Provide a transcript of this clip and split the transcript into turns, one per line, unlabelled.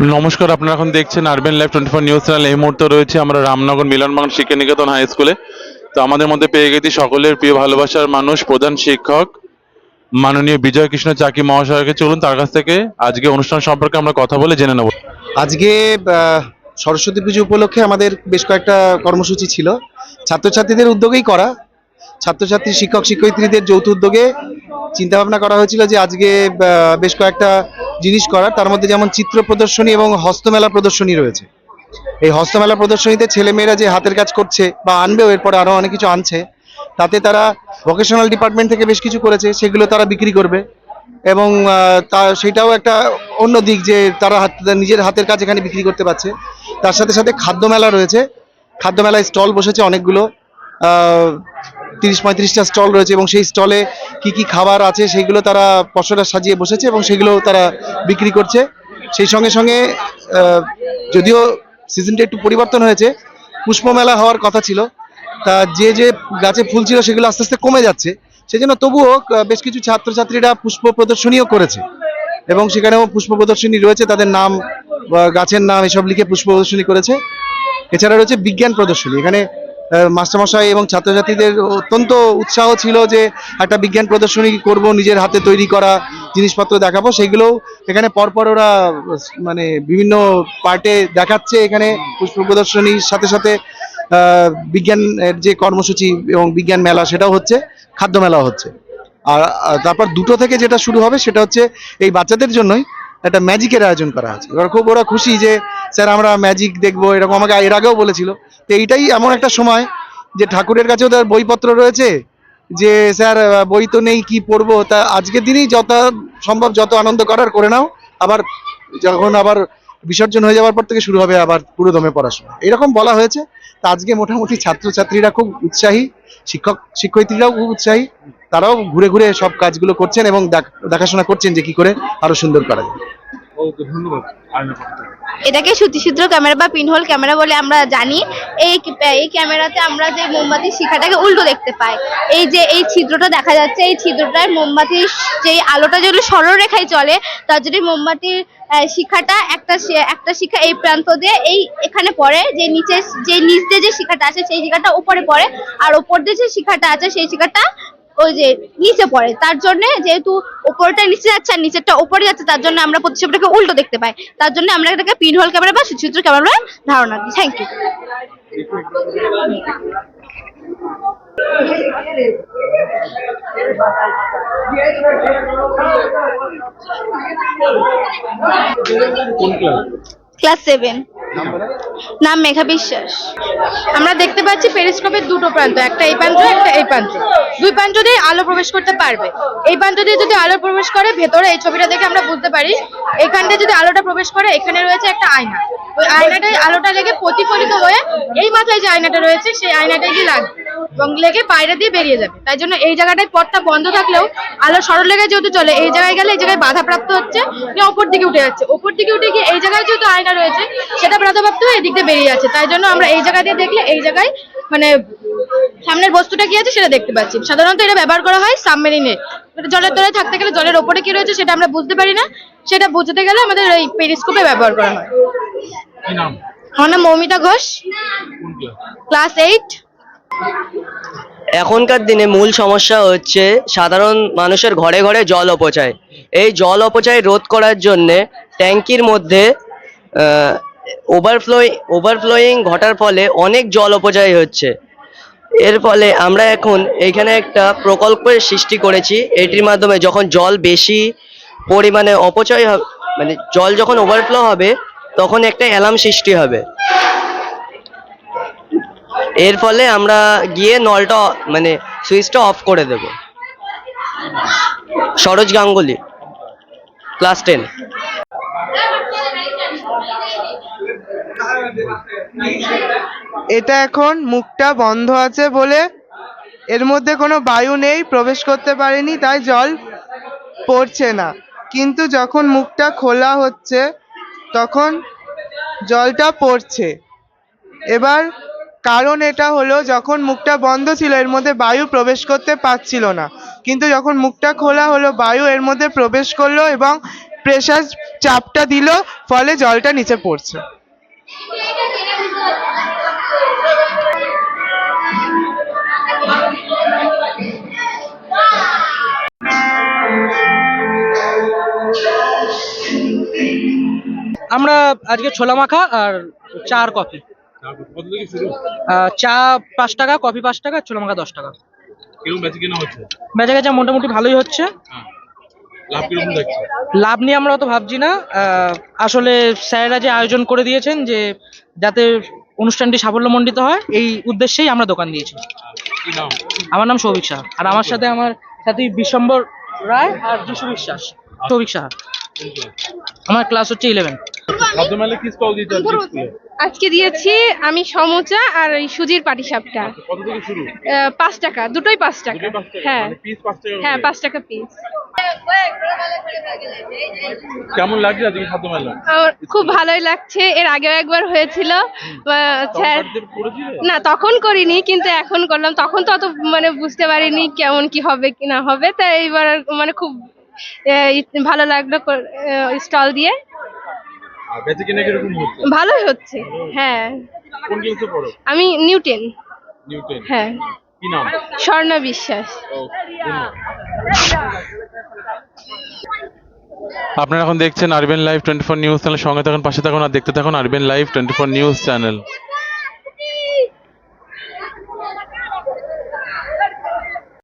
নমস্কার, আপনারা এখন দেখছেন Urban Live twenty four news channel এই মুহূর্তে রয়েছে আমরা রামনগর মিলনবাগান শিক্ষা নিকেতন হাই স্কুলে তো আমাদের মধ্যে পেয়ে গেছি সকলের প্রিয় ভালোবাসার মানুষ, প্রধান শিক্ষক, মাননীয় বিজয় কৃষ্ণ চাকি মহাশয়কে। চলুন তার কাছ থেকে আজকে অনুষ্ঠান সম্পর্কে আমরা কথা বলে জেনে নেব।
আজকে সরস্বতী পুজো উপলক্ষে আমাদের বেশ কয়েকটা কর্মসূচি ছিল। ছাত্রছাত্রীদের উদ্যোগেই করা। ছাত্রছাত্রী, শিক্ষক, শিক্ষয়িত্রীদের যৌথ উদ্যোগে চিন্তাভাবনা করা হয়েছিল যে আজকে বেশ কয়েকটা জিনিস করার, তার মধ্যে যেমন চিত্র প্রদর্শনী এবং হস্তমেলা প্রদর্শনী রয়েছে। এই হস্তমেলা প্রদর্শনীতে ছেলেমেয়েরা যে হাতের কাজ করছে বা আনবেও, এরপরে আরও অনেক কিছু আনছে, তাতে তারা ভোকেশনাল ডিপার্টমেন্ট থেকে বেশ কিছু করেছে, সেগুলো তারা বিক্রি করবে। এবং তা, সেটাও একটা অন্য দিক যে তারা হাত- নিজের হাতের কাজ এখানে বিক্রি করতে পারছে। তার সাথে সাথে খাদ্য মেলা রয়েছে। খাদ্য মেলায় স্টল বসেছে অনেকগুলো। তিরিশ পঁয়ত্রিশটা স্টল রয়েছে এবং সেই স্টলে কি কি খাবার আছে সেইগুলো তারা পশরা সাজিয়ে বসেছে এবং সেগুলো তারা বিক্রি করছে। সেই সঙ্গে সঙ্গে যদিও সিজনটা একটু পরিবর্তন হয়েছে পুষ্প মেলা হওয়ার কথা ছিল। তা যে যে গাছে ফুল ছিল সেগুলো আস্তে আস্তে কমে যাচ্ছে। সেজন্য তবুও বেশ কিছু ছাত্রছাত্রীরা পুষ্প প্রদর্শনীও করেছে। এবং সেখানেও পুষ্প প্রদর্শনী রয়েছে, তাদের নাম গাছের নাম এসব লিখে পুষ্প প্রদর্শনী করেছে। এছাড়া রয়েছে বিজ্ঞান প্রদর্শনী। এখানে মাস্টারমশাই এবং ছাত্রছাত্রীদের অত্যন্ত উৎসাহ ছিল যে একটা বিজ্ঞান প্রদর্শনী করব, নিজের হাতে তৈরি করা জিনিসপত্র দেখাবো। সেগুলোও এখানে পরপর ওরা মানে বিভিন্ন পার্টে দেখাচ্ছে এখানে পুষ্প প্রদর্শনীর সাথে সাথে। বিজ্ঞানের যে কর্মসূচি এবং বিজ্ঞান মেলা, সেটাও হচ্ছে, খাদ্য মেলাও হচ্ছে। আর তারপর দুটো থেকে যেটা শুরু হবে, সেটা হচ্ছে এই বাচ্চাদের জন্যই একটা ম্যাজিকের আয়োজন করা আছে। এবার খুব ওরা খুশি যে, স্যার, আমরা ম্যাজিক দেখব। এরকম আমাকে, এর আগেও বলেছিল তো এইটাই এমন একটা সময় যে ঠাকুরের কাছেও তার বইপত্র রয়েছে যে, স্যার বই তো নেই, কি পড়ব? তা আজকের দিনেই যত সম্ভব যত আনন্দ করার করে নাও। আবার যখন আবার বিসর্জন হয়ে যাওয়ার পর থেকে শুরু হবে আবার পুরো দমে পড়াশোনা। এরকম বলা হয়েছে। তা আজকে মোটামুটি ছাত্রছাত্রীরা খুব উৎসাহী, শিক্ষক, শিক্ষয়িত্রীরাও খুব উৎসাহী। তারাও ঘুরে ঘুরে সব কাজগুলো করছেন এবং দেখাশোনা করছেন যে কি করে আরও সুন্দর করা যায়।
এটাকে সুতিসূত্র ক্যামেরা বা পিনহোল ক্যামেরা বলে আমরা জানি। এই এই ক্যামেরাতে আমরা যে মোমবাতির শিখাটাকে উল্টো দেখতে পাই। এই যে, এই ছিদ্রটা দেখা যাচ্ছে, এই ছিদ্রটায় মোমবাতির যে আলোটা যেগুলো সরলরেখায় চলে, তার যদি মোমবাতির শিখাটা একটা একটা শিখা এই প্রান্ত দিয়ে এই এখানে পড়ে, যে নিচে, যে নিচ দিয়ে যে শিখাটা আছে, সেই শিখাটা উপরে পড়ে। আর উপর দিয়ে যে শিখাটা আছে, সেই শিখাটা ওই যে নিচে পড়ে। তার জন্য যেহেতু উপরটা নিচে যাচ্ছে আর নিচেরটা উপরে যাচ্ছে, তার জন্য আমরা প্রতিচ্ছবিটাকে উল্টো দেখতে পাই। তার জন্য আমরা এটাকে পিনহোল ক্যামেরা বা সুচিত্র ক্যামেরা ধারণা দিই। থ্যাংক ইউ কোন ক্লাস সেভেন নাম মেঘা বিশ্বাস।
আমরা দেখতে পাচ্ছি পেরিস্কোপের দুটো প্রান্ত, একটা এই প্রান্ত, একটা এই প্রান্ত। দুই প্রান্ত দিয়ে আলো প্রবেশ করতে পারবে। এই প্রান্ত দিয়ে যদি আলো প্রবেশ করে, ভেতরে এই ছবিটা দেখে আমরা বুঝতে পারি এখানটা যদি আলোটা প্রবেশ করে, এখানে রয়েছে একটা আয়না। ওই আয়নাটায় আলোটা লেগে প্রতিফলিত হয়ে এই মাথায় যে আয়নাটা রয়েছে, সেই আয়নাটায় গিয়ে লাগবে এবং লেগে বাইরে দিয়ে বেরিয়ে যাবে। তাই জন্য এই জায়গাটায় পথটা বন্ধ থাকলেও আলো সরলরেখায় যেহেতু চলে, এই জায়গায় গেলে এই জায়গায় বাধাপ্রাপ্ত হচ্ছে নিয়ে ওপর দিকে উঠে যাচ্ছে। ওপর দিকে উঠে গিয়ে এই জায়গায় যেহেতু আয়না রয়েছে, সেটা বাধাপ্রাপ্ত হয়ে এদিক দিয়ে বেরিয়ে যাচ্ছে। তাই জন্য আমরা এই জায়গা দিয়ে দেখলে এই জায়গায় মানে সামনের বস্তুটা কি আছে সেটা দেখতে পাচ্ছি। সাধারণত এটা ব্যবহার করা হয় সাবমেরিনে। জলের তলায় থাকতে গেলে জলের ওপরে কি রয়েছে সেটা আমরা বুঝতে পারি না। সেটা বুঝতে গেলে আমাদের এই পেরিস্কোপে ব্যবহার করা হয়। আমার নাম মৌমিতা ঘোষ। ক্লাস এইট
এখনকার দিনে মূল সমস্যা হচ্ছে সাধারণ মানুষের ঘরে ঘরে জল অপচয়। এই জল অপচয় রোধ করার জন্যে ট্যাঙ্কির মধ্যে ওভারফ্লোয়িং ওভারফ্লোয়িং ঘটার ফলে অনেক জল অপচয় হচ্ছে। এর ফলে আমরা এখন এইখানে একটা প্রকল্পের সৃষ্টি করেছি। এটির মাধ্যমে যখন জল বেশি পরিমাণে অপচয় হবে মানে জল যখন ওভারফ্লো হবে তখন একটা অ্যালার্ম সৃষ্টি হবে। এর ফলে আমরা গিয়ে নলটা মানে সুইচটা অফ করে দেব। Saroj Ganguly, class ten.
এটা এখন মুখটা বন্ধ আছে বলে এর মধ্যে কোনো বায়ু নেই, প্রবেশ করতে পারেনি, তাই জল পড়ছে না। কিন্তু যখন মুখটা খোলা হচ্ছে তখন জলটা পড়ছে। এবার কারণ এটা হলো যখন মুখটা বন্ধ ছিল, এর মধ্যে বায়ু প্রবেশ করতে পারছিল না। কিন্তু যখন মুখটা খোলা হলো, বায়ু এর মধ্যে প্রবেশ করল এবং প্রেসার চাপটা দিল, ফলে জলটা নিচে পড়ছে।
আমরা আজকে ছোলা মাখা আর চা আর কফি। চা পাঁচ টাকা কফি পাঁচ টাকা ছোলা মাখা দশ টাকা।
কেনা
বেচা গেছে মোটামুটি ভালোই হচ্ছে।
হ্যাঁ। লাভ
নিয়ে আমরা অত ভাবছি না। আসলে স্যারেরা যে আয়োজন করে দিয়েছেন যে যাতে অনুষ্ঠানটি সাফল্যমণ্ডিত হয় এই উদ্দেশ্যেই আমরা দোকান দিয়েছি। আমার নাম সৌভিক সাহা। আর আমার সাথে আমার সাথে বিশ্বম্বর রায় আর যিশু বিশ্বাস। সৌভিক সাহা। আমার ক্লাস হচ্ছে ইলেভেন
খাদ্য কি স্টল দিতে আজকে স্কুলে
আজকে দিয়েছি আমি সমুচা আর এই সুজির পাটিসাপটা
কত থেকে শুরু?
পাঁচ টাকা দুটোই পাঁচ টাকা। হ্যাঁ।
মানে পিস পাঁচ টাকা
হ্যাঁ পাঁচ টাকা পিস
কেমন লাগছে আজকে খাদ্য মেলা
খুব ভালোই লাগছে। এর আগেও একবার হয়েছিল। স্যার না তখন করিনি কিন্তু এখন করলাম। তখন তো অত মানে বুঝতে পারিনি কেমন কি হবে কি না হবে। তাই এইবার মানে খুব ভালো লাগল স্টল দিয়ে।
বেচে কিনা কীরকম হচ্ছে?
ভালোই হচ্ছে হ্যাঁ।
কোন ক্লাসে পড়ো?
আমি নিউটেন
নিউটেন
হ্যাঁ।
কি নাম?
স্বর্ণ বিশ্বাস।
আপনারা এখন দেখছেন Urban Live twenty four news channel. সঙ্গে থাকুন পাশে থাকুন আর দেখতে থাকুন Urban Live twenty four news channel.